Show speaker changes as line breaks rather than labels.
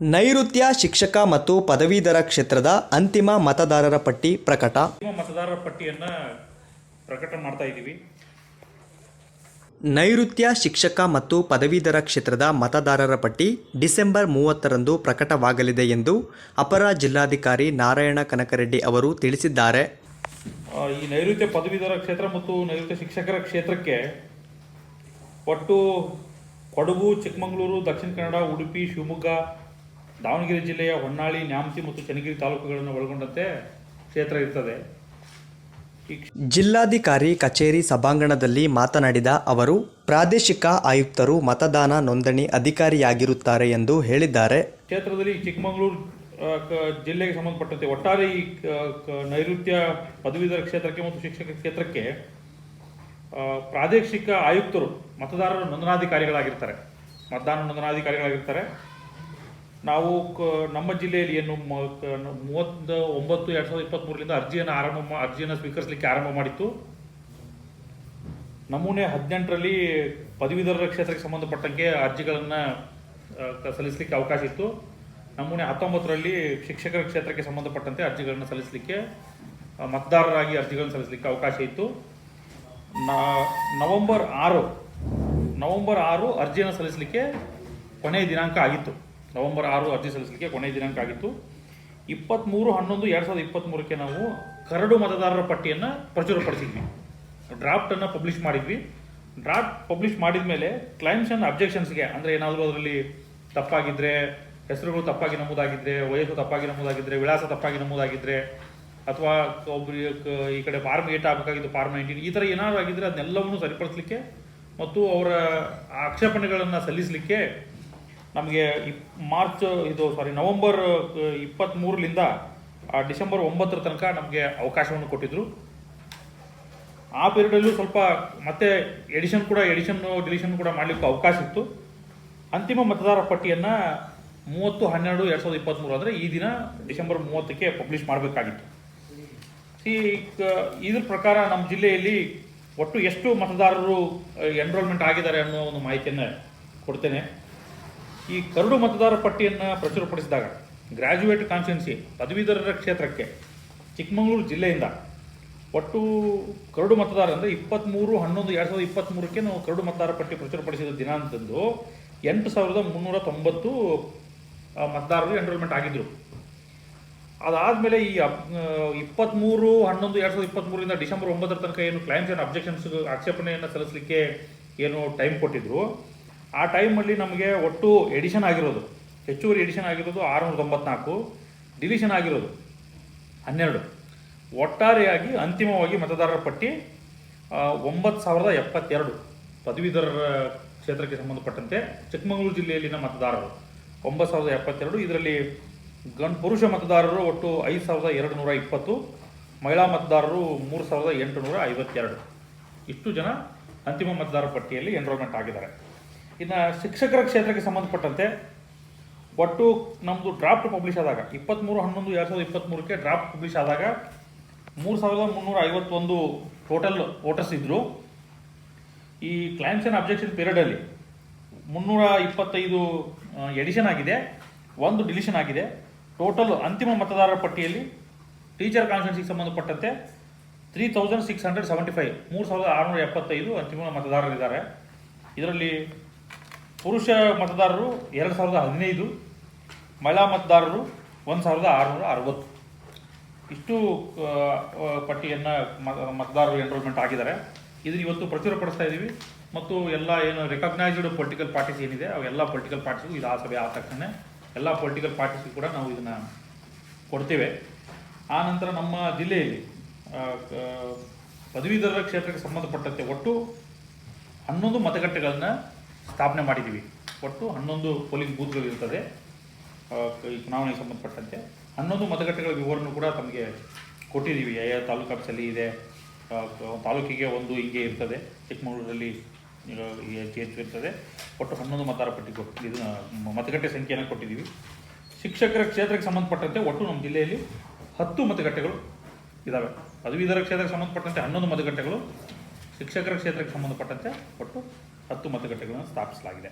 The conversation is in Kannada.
ನೈಋತ್ಯ ಶಿಕ್ಷಕ ಮತ್ತು ಪದವೀಧರ ಕ್ಷೇತ್ರದ ಅಂತಿಮ ಮತದಾರರ ಪಟ್ಟಿ ಪ್ರಕಟ.
ಅಂತಿಮ ಮತದಾರರ ಪಟ್ಟಿಯನ್ನ ಪ್ರಕಟ ಮಾಡ್ತಾ ಇದ್ದೀವಿ.
ನೈಋತ್ಯ ಶಿಕ್ಷಕ ಮತ್ತು ಪದವೀಧರ ಕ್ಷೇತ್ರದ ಮತದಾರರ ಪಟ್ಟಿ ಡಿಸೆಂಬರ್ ಮೂವತ್ತರಂದು ಪ್ರಕಟವಾಗಲಿದೆ ಎಂದು ಅಪರ ಜಿಲ್ಲಾಧಿಕಾರಿ ನಾರಾಯಣ ಕನಕರೆಡ್ಡಿ ಅವರು ತಿಳಿಸಿದ್ದಾರೆ.
ಈ ನೈಋತ್ಯ ಪದವೀಧರ ಕ್ಷೇತ್ರ ಮತ್ತು ನೈಋತ್ಯ ಶಿಕ್ಷಕರ ಕ್ಷೇತ್ರಕ್ಕೆ ಒಟ್ಟು ಕೊಡಗು ಚಿಕ್ಕಮಗಳೂರು ದಕ್ಷಿಣ ಕನ್ನಡ ಉಡುಪಿ ಶಿವಮೊಗ್ಗ ದಾವಣಗೆರೆ ಜಿಲ್ಲೆಯ ಹೊನ್ನಾಳಿ ನ್ಯಾಮತಿ ಮತ್ತು ಚನ್ನಗಿರಿ ತಾಲೂಕುಗಳನ್ನು ಒಳಗೊಂಡಂತೆ ಕ್ಷೇತ್ರ ಇರ್ತದೆ.
ಜಿಲ್ಲಾಧಿಕಾರಿ ಕಚೇರಿ ಸಭಾಂಗಣದಲ್ಲಿ ಮಾತನಾಡಿದ ಅವರು ಪ್ರಾದೇಶಿಕ ಆಯುಕ್ತರು ಮತದಾನ ನೋಂದಣಿ ಅಧಿಕಾರಿಯಾಗಿರುತ್ತಾರೆ ಎಂದು ಹೇಳಿದ್ದಾರೆ.
ಕ್ಷೇತ್ರದಲ್ಲಿ ಚಿಕ್ಕಮಗಳೂರು ಜಿಲ್ಲೆಗೆ ಸಂಬಂಧಪಟ್ಟಂತೆ ಒಟ್ಟಾರೆ ಈ ನೈಋತ್ಯ ಪದವೀಧರ ಕ್ಷೇತ್ರಕ್ಕೆ ಮತ್ತು ಶಿಕ್ಷಕ ಕ್ಷೇತ್ರಕ್ಕೆ ಪ್ರಾದೇಶಿಕ ಆಯುಕ್ತರು ಮತದಾರರ ನೋಂದಣಾಧಿಕಾರಿಗಳಾಗಿರ್ತಾರೆ. ಮತದಾನ ನೋಂದಣಾಧಿಕಾರಿಗಳಾಗಿರ್ತಾರೆ. ನಾವು ಕ- ನಮ್ಮ ಜಿಲ್ಲೆಯಲ್ಲಿ ಏನು ಮೂವತ್ತ ಒಂಬತ್ತು ಎರಡು ಸಾವಿರದ ಇಪ್ಪತ್ತ್ಮೂರರಿಂದ ಅರ್ಜಿಯನ್ನು ಆರಂಭ ಮಾ- ಅರ್ಜಿಯನ್ನು ಸ್ವೀಕರಿಸಲಿಕ್ಕೆ ಆರಂಭ ಮಾಡಿತ್ತು. ನಮೂನೆ ಹದಿನೆಂಟರಲ್ಲಿ ಪದವೀಧರರ ಕ್ಷೇತ್ರಕ್ಕೆ ಸಂಬಂಧಪಟ್ಟಂಗೆ ಅರ್ಜಿಗಳನ್ನು ಸಲ್ಲಿಸಲಿಕ್ಕೆ ಅವಕಾಶ ಇತ್ತು. ನಮೂನೆ ಹತ್ತೊಂಬತ್ತರಲ್ಲಿ ಶಿಕ್ಷಕರ ಕ್ಷೇತ್ರಕ್ಕೆ ಸಂಬಂಧಪಟ್ಟಂತೆ ಅರ್ಜಿಗಳನ್ನು ಸಲ್ಲಿಸಲಿಕ್ಕೆ ಮತದಾರರಾಗಿ ಅರ್ಜಿಗಳನ್ನು ಸಲ್ಲಿಸಲಿಕ್ಕೆ ಅವಕಾಶ ಇತ್ತು. ನವೆಂಬರ್ ಆರು, ನವಂಬರ್ ಆರು ಅರ್ಜಿಯನ್ನು ಸಲ್ಲಿಸಲಿಕ್ಕೆ ಕೊನೆಯ ದಿನಾಂಕ ಆಗಿತ್ತು. ನವೆಂಬರ್ ಆರು ಅರ್ಜಿ ಸಲ್ಲಿಸಲಿಕ್ಕೆ ಕೊನೆಯ ದಿನಾಂಕ ಆಗಿತ್ತು. ಇಪ್ಪತ್ತ್ಮೂರು ಹನ್ನೊಂದು ಎರಡು ಸಾವಿರದ ಇಪ್ಪತ್ತ್ಮೂರಕ್ಕೆ ನಾವು ಕರಡು ಮತದಾರರ ಪಟ್ಟಿಯನ್ನು ಪ್ರಚುರಪಡಿಸಿದ್ವಿ. ಡ್ರಾಫ್ಟನ್ನು ಪಬ್ಲಿಷ್ ಮಾಡಿದ್ವಿ. ಡ್ರಾಫ್ಟ್ ಪಬ್ಲಿಷ್ ಮಾಡಿದ ಮೇಲೆ ಕ್ಲೈಮ್ಸ್ ಆ್ಯಂಡ್ ಅಬ್ಜೆಕ್ಷನ್ಸ್ಗೆ ಅಂದರೆ ಏನಾದರೂ ಅದರಲ್ಲಿ ತಪ್ಪಾಗಿದ್ದರೆ ಹೆಸರುಗಳು ತಪ್ಪಾಗಿ ನಮೂದಾಗಿದ್ದರೆ ವಯಸ್ಸು ತಪ್ಪಾಗಿ ನಮೂದಾಗಿದ್ದರೆ ವಿಳಾಸ ತಪ್ಪಾಗಿ ನಮೂದಾಗಿದ್ದರೆ ಅಥವಾ ಒಬ್ಬರಿಗೆ ಕ- ಈ ಕಡೆ ಫಾರ್ಮ್ ಏಟ್ ಆಗಬೇಕಾಗಿದ್ದು ಫಾರ್ಮ್ ನೈನ್ಟೀನ್ ಈ ಥರ ಏನಾದರೂ ಆಗಿದ್ದರೆ ಅದನ್ನೆಲ್ಲವನ್ನು ಸರಿಪಡಿಸಲಿಕ್ಕೆ ಮತ್ತು ಅವರ ಆಕ್ಷೇಪಣೆಗಳನ್ನು ಸಲ್ಲಿಸಲಿಕ್ಕೆ ನಮಗೆ ಇಪ್ ಮಾರ್ಚ್, ಇದು ಸಾರಿ ನವಂಬರ್ ಇಪ್ಪತ್ತ್ಮೂರರಿಂದ ಡಿಸೆಂಬರ್ ಒಂಬತ್ತರ ತನಕ ನಮಗೆ ಅವಕಾಶವನ್ನು ಕೊಟ್ಟಿದ್ದರು ಆ ಪೀರಿಯಡಲ್ಲೂ ಸ್ವಲ್ಪ ಮತ್ತೆ ಎಡಿಷನ್ ಕೂಡ ಎಡಿಷನ್ ಡಿಲಿಷನ್ ಕೂಡ ಮಾಡಲಿಕ್ಕೆ ಅವಕಾಶ ಇತ್ತು. ಅಂತಿಮ ಮತದಾರ ಪಟ್ಟಿಯನ್ನು ಮೂವತ್ತು, ಹನ್ನೆರಡು, ಎರಡು ಸಾವಿರದ ಇಪ್ಪತ್ತ್ಮೂರು ಅಂದರೆ ಈ ದಿನ ಡಿಸೆಂಬರ್ ಮೂವತ್ತಕ್ಕೆ ಪಬ್ಲಿಷ್ ಮಾಡಬೇಕಾಗಿತ್ತು. ಈ ಇದ್ರ ಪ್ರಕಾರ ನಮ್ಮ ಜಿಲ್ಲೆಯಲ್ಲಿ ಒಟ್ಟು ಎಷ್ಟು ಮತದಾರರು ಎನ್ರೋಲ್ಮೆಂಟ್ ಆಗಿದ್ದಾರೆ ಅನ್ನೋ ಒಂದು ಮಾಹಿತಿಯನ್ನು ಕೊಡ್ತೇನೆ. ಈ ಕರಡು ಮತದಾರ ಪಟ್ಟಿಯನ್ನು ಪ್ರಚುರಪಡಿಸಿದಾಗ ಗ್ರ್ಯಾಜುಯೇಟ್ ಕಾನ್ಸ್ಟಿಟ್ಯೂನ್ಸಿ ಪದವೀಧರರ ಕ್ಷೇತ್ರಕ್ಕೆ ಚಿಕ್ಕಮಗಳೂರು ಜಿಲ್ಲೆಯಿಂದ ಒಟ್ಟು ಕರಡು ಮತದಾರ ಅಂದರೆ ಇಪ್ಪತ್ತ್ಮೂರು ಹನ್ನೊಂದು, ಎರಡು ಸಾವಿರದ ಇಪ್ಪತ್ತ್ಮೂರಕ್ಕೆ ನಾವು ಕರಡು ಮತದಾರ ಪಟ್ಟಿ ಪ್ರಚುರಪಡಿಸಿದ ದಿನಾಂಕದಂದು ಎಂಟು ಸಾವಿರದ ಮುನ್ನೂರ ತೊಂಬತ್ತು ಮತದಾರರು ಎನ್ರೋಲ್ಮೆಂಟ್ ಆಗಿದ್ದರು ಅದಾದಮೇಲೆ ಈ ಅಬ್- ಇಪ್ಪತ್ತ್ಮೂರು ಹನ್ನೊಂದು, ಎರಡು ಸಾವಿರದ ಇಪ್ಪತ್ತ್ಮೂರಿಂದ ಡಿಸೆಂಬರ್ ಒಂಬತ್ತರ ತನಕ ಏನು ಕ್ಲೈಮ್ಸ್ ಆ್ಯಂಡ್ ಅಬ್ಜೆಕ್ಷನ್ಸ್ ಆಕ್ಷೇಪಣೆಯನ್ನು ಸಲ್ಲಿಸಲಿಕ್ಕೆ ಏನು ಟೈಮ್ ಕೊಟ್ಟಿದ್ರು. ಆ ಟೈಮಲ್ಲಿ ನಮಗೆ ಒಟ್ಟು ಎಡಿಷನ್ ಆಗಿರೋದು. ಹೆಚ್ಚುವರಿ ಎಡಿಷನ್ ಆಗಿರೋದು ಆರುನೂರ ತೊಂಬತ್ನಾಲ್ಕು ಡಿಲಿಷನ್ ಆಗಿರೋದು ಹನ್ನೆರಡು. ಒಟ್ಟಾರೆಯಾಗಿ ಅಂತಿಮವಾಗಿ ಮತದಾರರ ಪಟ್ಟಿ ಒಂಬತ್ತು ಸಾವಿರದ ಎಪ್ಪತ್ತೆರಡು ಪದವೀಧರರ ಕ್ಷೇತ್ರಕ್ಕೆ ಸಂಬಂಧಪಟ್ಟಂತೆ ಚಿಕ್ಕಮಗಳೂರು ಜಿಲ್ಲೆಯಲ್ಲಿನ ಮತದಾರರು. ಒಂಬತ್ತು ಸಾವಿರದ ಎಪ್ಪತ್ತೆರಡು, ಇದರಲ್ಲಿ ಗಂಡು ಪುರುಷ ಮತದಾರರು ಒಟ್ಟು ಐದು ಸಾವಿರದ ಎರಡು ನೂರ ಇಪ್ಪತ್ತು, ಮಹಿಳಾ ಮತದಾರರು ಮೂರು ಸಾವಿರದ ಎಂಟುನೂರ ಐವತ್ತೆರಡು. ಇಷ್ಟು ಜನ ಅಂತಿಮ ಮತದಾರರ ಪಟ್ಟಿಯಲ್ಲಿ ಎನ್ರೋಲ್ಮೆಂಟ್ ಆಗಿದ್ದಾರೆ. ಇನ್ನು ಶಿಕ್ಷಕರ ಕ್ಷೇತ್ರಕ್ಕೆ ಸಂಬಂಧಪಟ್ಟಂತೆ ಒಟ್ಟು ನಮ್ಮದು ಡ್ರಾಫ್ಟ್ ಪಬ್ಲಿಷ್ ಆದಾಗ ಇಪ್ಪತ್ತ್ಮೂರು ಹನ್ನೊಂದು, ಎರಡು ಸಾವಿರದ ಇಪ್ಪತ್ತ್ಮೂರಕ್ಕೆ ಡ್ರಾಫ್ಟ್ ಪಬ್ಲಿಷ್ ಆದಾಗ ಮೂರು ಸಾವಿರದ ಮುನ್ನೂರ ಐವತ್ತೊಂದು ಟೋಟಲ್ ವೋಟರ್ಸ್ ಇದ್ದರು ಈ ಕ್ಲೈಮ್ಸ್ ಆ್ಯಂಡ್ ಅಬ್ಜೆಕ್ಷನ್ ಪೀರಿಯಡಲ್ಲಿ ಮುನ್ನೂರ ಇಪ್ಪತ್ತೈದು ಎಡಿಷನ್ ಆಗಿದೆ, ಒಂದು ಡಿಲಿಷನ್ ಆಗಿದೆ. ಟೋಟಲ್ ಅಂತಿಮ ಮತದಾರರ ಪಟ್ಟಿಯಲ್ಲಿ ಟೀಚರ್ ಕಾನ್ಫರೆನ್ಸಿಗೆ ಸಂಬಂಧಪಟ್ಟಂತೆ three thousand six hundred seventy five ಮೂರು ಸಾವಿರದ ಆರುನೂರ ಎಪ್ಪತ್ತೈದು ಅಂತಿಮ ಮತದಾರರಿದ್ದಾರೆ. ಇದರಲ್ಲಿ ಪುರುಷ ಮತದಾರರು ಎರಡು ಸಾವಿರದ ಹದಿನೈದು, ಮಹಿಳಾ ಮತದಾರರು ಒಂದು ಸಾವಿರದ ಆರುನೂರ ಅರವತ್ತು. ಇಷ್ಟು ಪಟ್ಟಿಯನ್ನು ಮತದಾರರು ಎನ್ರೋಲ್ಮೆಂಟ್ ಆಗಿದ್ದಾರೆ. ಇದನ್ನು ಇವತ್ತು ಪ್ರಚುರಪಡಿಸ್ತಾ ಇದ್ದೀವಿ ಮತ್ತು ಎಲ್ಲ ಏನು ರೆಕಗ್ನೈಸ್ಡ್ ಪೊಲಿಟಿಕಲ್ ಪಾರ್ಟೀಸ್ ಏನಿದೆ, ಅವೆಲ್ಲ ಪೊಲಿಟಿಕಲ್ ಪಾರ್ಟೀಸ್ಗೂ ಇದು ಆ ಸಭೆ ಆದ ತಕ್ಷಣ ಎಲ್ಲ ಪೊಲಿಟಿಕಲ್ ಪಾರ್ಟೀಸ್ಗೂ ಕೂಡ ನಾವು ಇದನ್ನು ಕೊಡ್ತೇವೆ. ಆ ನಂತರ ನಮ್ಮ ಜಿಲ್ಲೆಯಲ್ಲಿ ಪದವೀಧರ ಕ್ಷೇತ್ರಕ್ಕೆ ಸಂಬಂಧಪಟ್ಟಂತೆ ಒಟ್ಟು ಹನ್ನೊಂದು ಮತಗಟ್ಟೆಗಳನ್ನು ಸ್ಥಾಪನೆ ಮಾಡಿದ್ದೀವಿ. ಒಟ್ಟು ಹನ್ನೊಂದು ಪೋಲಿಂಗ್ ಬೂತ್ಗಳಿರ್ತದೆ ಈ ಚುನಾವಣೆಗೆ ಸಂಬಂಧಪಟ್ಟಂತೆ ಹನ್ನೊಂದು ಮತಗಟ್ಟೆಗಳ ವಿವರನೂ ಕೂಡ ತಮಗೆ ಕೊಟ್ಟಿದ್ದೀವಿ. ಯಾವ ತಾಲೂಕು ಆಫೀಸಲ್ಲಿ ಇದೆ ತಾಲೂಕಿಗೆ ಒಂದು ಹಿಂಗೆ ಇರ್ತದೆ. ಚಿಕ್ಕಮಗಳೂರಲ್ಲಿ ಹೆಚ್ಚು ಇರ್ತದೆ. ಒಟ್ಟು ಹನ್ನೊಂದು ಮತದಾರ ಪಟ್ಟಿ ಕೊಟ್ಟು ಇದು ಮತಗಟ್ಟೆ ಸಂಖ್ಯೆಯನ್ನು ಕೊಟ್ಟಿದ್ದೀವಿ. ಶಿಕ್ಷಕರ ಕ್ಷೇತ್ರಕ್ಕೆ ಸಂಬಂಧಪಟ್ಟಂತೆ ಒಟ್ಟು ನಮ್ಮ ಜಿಲ್ಲೆಯಲ್ಲಿ ಹತ್ತು ಮತಗಟ್ಟೆಗಳು ಇದ್ದಾವೆ ಪದವೀಧರ ಕ್ಷೇತ್ರಕ್ಕೆ ಸಂಬಂಧಪಟ್ಟಂತೆ ಹನ್ನೊಂದು ಮತಗಟ್ಟೆಗಳು, ಶಿಕ್ಷಕರ ಕ್ಷೇತ್ರಕ್ಕೆ ಸಂಬಂಧಪಟ್ಟಂತೆ ಒಟ್ಟು ಹತ್ತು ಮತಗಟ್ಟೆಗಳನ್ನು ಸ್ಥಾಪಿಸಲಾಗಿದೆ.